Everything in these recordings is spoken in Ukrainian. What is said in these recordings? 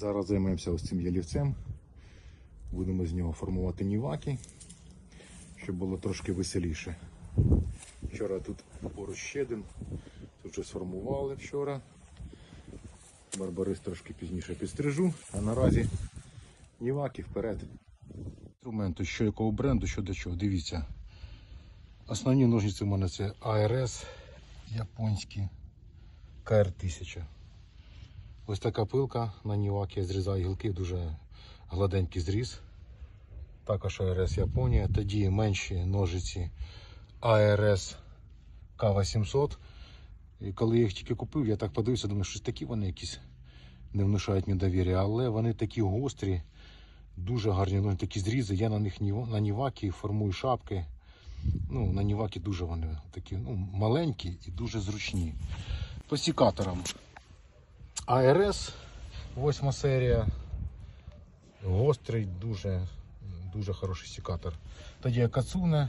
Зараз займаємося ось цим ялівцем. Будемо з нього формувати ніваки, щоб було трошки веселіше. Вчора тут поруч ще один. Тут вже сформували вчора. Барбарис трошки пізніше підстрижу, а наразі ніваки вперед. Інструменту, що якого бренду, що до чого. Дивіться. Основні ножниці в мене це ARS японські КР-1000. Ось така пилка на нівак я зрізаю гілки, дуже гладенький зріз. Також АРС Японія. Тоді менші ножиці АРС К800. І коли я їх тільки купив, я так подивився, думаю, що такі вони якісь не внушають недовір'я, але вони такі гострі, дуже гарні, ну, такі зрізи. Я на них на ніваки формую шапки. Ну, на ніваки дуже вони такі ну, маленькі і дуже зручні. По сікаторам. АРС, восьма серія. Гострий, дуже, дуже хороший сікатор. Тоді Кацуне.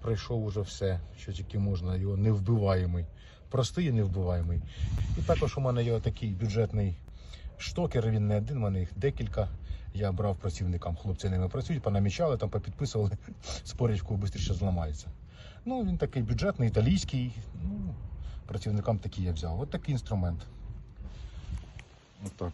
Пройшов уже все, що тільки можна, його невбиваємий. Простий і невбиваємий. І також у мене є такий бюджетний штокер, він не один, у мене їх декілька. Я брав працівникам, хлопці ними працюють, понамічали, там попідписували, спорять, в швидше зламається. Ну, він такий бюджетний, італійський. Ну, працівникам такий я взяв. От такий інструмент. Отак.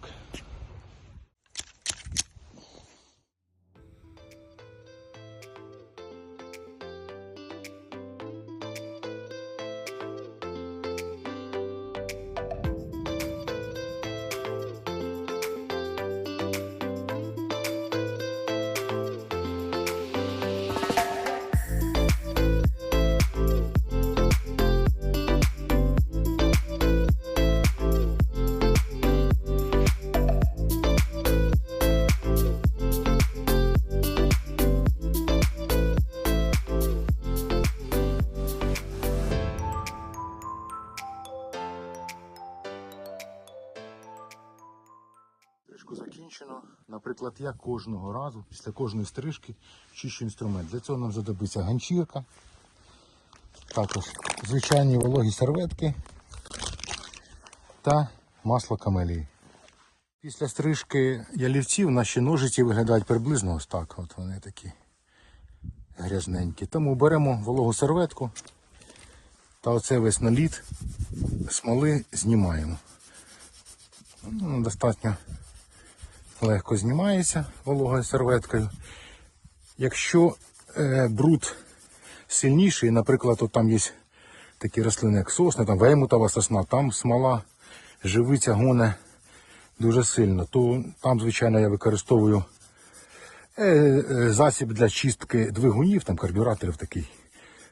Стрижку закінчено. Наприклад, я кожного разу, після кожної стрижки, чищу інструмент. Для цього нам знадобиться ганчірка, також звичайні вологі серветки та масло камелії. Після стрижки ялівців наші ножиці виглядають приблизно ось так. От вони такі грязненькі. Тому беремо вологу серветку та оцей весь наліт смоли знімаємо. Ну, достатньо легко знімається вологою серветкою. Якщо е, бруд сильніший, наприклад, от там є такі рослини, як сосна, там веймутова сосна, там смола живиця гоне дуже сильно, то там, звичайно, я використовую е, е, засіб для чистки двигунів, там карбюраторів такий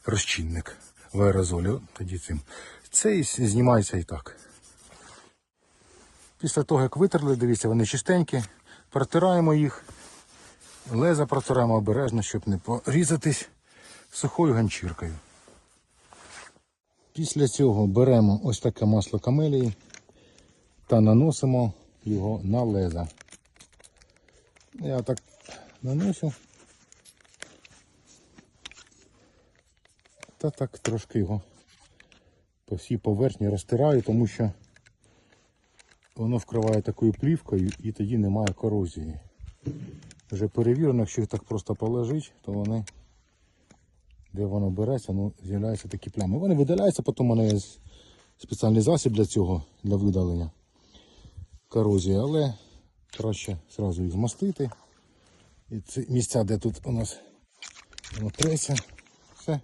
розчинник в аерозолі. Тоді цим. Це і знімається і так. Після того, як витерли, дивіться, вони чистенькі, протираємо їх, леза протираємо обережно, щоб не порізатись сухою ганчіркою. Після цього беремо ось таке масло камелії та наносимо його на леза. Я так наношу. Та так трошки його по всій поверхні розтираю, тому що воно вкриває такою плівкою і тоді немає корозії. Вже перевірено, якщо їх так просто положити, то вони, де воно береться, ну, з'являються такі плями. Вони видаляються, потім у мене є спеціальний засіб для цього, для видалення корозії, але краще одразу їх змастити. І ці місця, де тут у нас воно треться, все,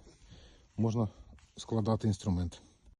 можна складати інструмент.